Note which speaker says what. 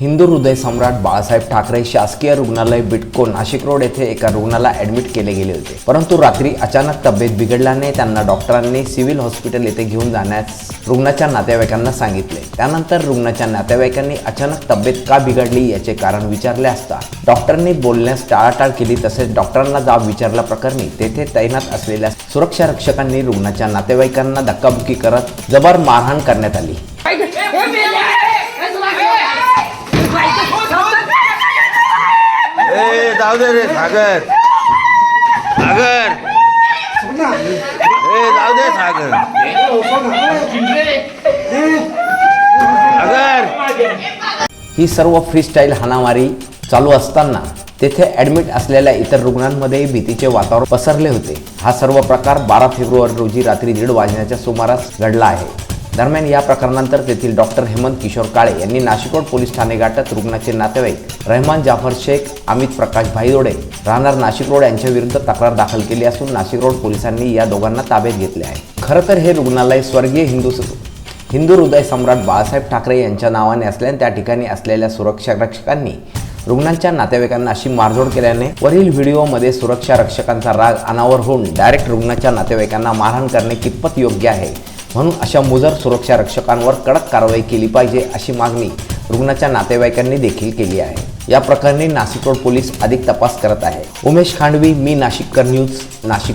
Speaker 1: हिंदू हृदय सम्राट बाळासाहेब ठाकरे शासकीय रुग्णालय बिटको नाशिक रोड येथे एका रुग्णाला ऍडमिट केले गेले होते. परंतु रात्री अचानक तब्येत बिघडल्याने त्यांना डॉक्टरांनी सिव्हिल हॉस्पिटल येथे घेऊन जाण्यास रुग्णाच्या नातेवाईकांना सांगितले. त्यानंतर रुग्णाच्या नातेवाईकांनी अचानक तब्येत का बिघडली याचे कारण विचारले असता डॉक्टरांनी बोलण्यास टाळाटाळ केली तसेच डॉक्टरांना जाब विचारल्या प्रकरणी तेथे तैनात असलेल्या सुरक्षा रक्षकांनी रुग्णाच्या नातेवाईकांना धक्काबुक्की करत जबर मारहाण करण्यात आली.
Speaker 2: जाऊ दे रे सागर. सागर. ए जाऊ दे सागर. सागर.
Speaker 1: ही सर्व फ्रीस्टाईल हाणामारी चालू असताना तेथे ऍडमिट असलेल्या इतर रुग्णांमध्येही भीतीचे वातावरण पसरले होते. हा सर्व प्रकार बारा फेब्रुवारी रोजी रात्री दीड वाजण्याच्या सुमारास घडला आहे. दरम्यान या प्रकरणानंतर तेथील डॉक्टर हेमंत किशोर काळे यांनी नाशिक रोड पोलीस ठाणे गाठत रुग्णाचे नातेवाईक रहमान जाफर शेख अमित प्रकाश भाईदोडे राहणार नाशिक रोड यांच्याविरुद्ध तक्रार दाखल केली असून नाशिक रोड पोलिसांनी या दोघांना ताब्यात घेतले आहे. खरं तर हे रुग्णालय स्वर्गीय हिंदू हिंदू हृदय सम्राट बाळासाहेब ठाकरे यांच्या नावाने असल्याने त्या ठिकाणी असलेल्या सुरक्षा रक्षकांनी रुग्णांच्या नातेवाईकांना अशी मारझोड केल्याने वरील व्हिडिओमध्ये सुरक्षा रक्षकांचा राग अनावर होऊन डायरेक्ट रुग्णाच्या नातेवाईकांना मारहाण करणे कितपत योग्य आहे? म्हणून अशा मुजर सुरक्षा रक्षकांवर कडक कारवाई केली पाहिजे अशी मागणी रुग्णाच्या नातेवाईकांनी देखील केली आहे. या प्रकरणी नाशिक रोड पोलीस अधिक तपास करत आहे. उमेश खांडवी मी नाशिककर न्यूज नाशिक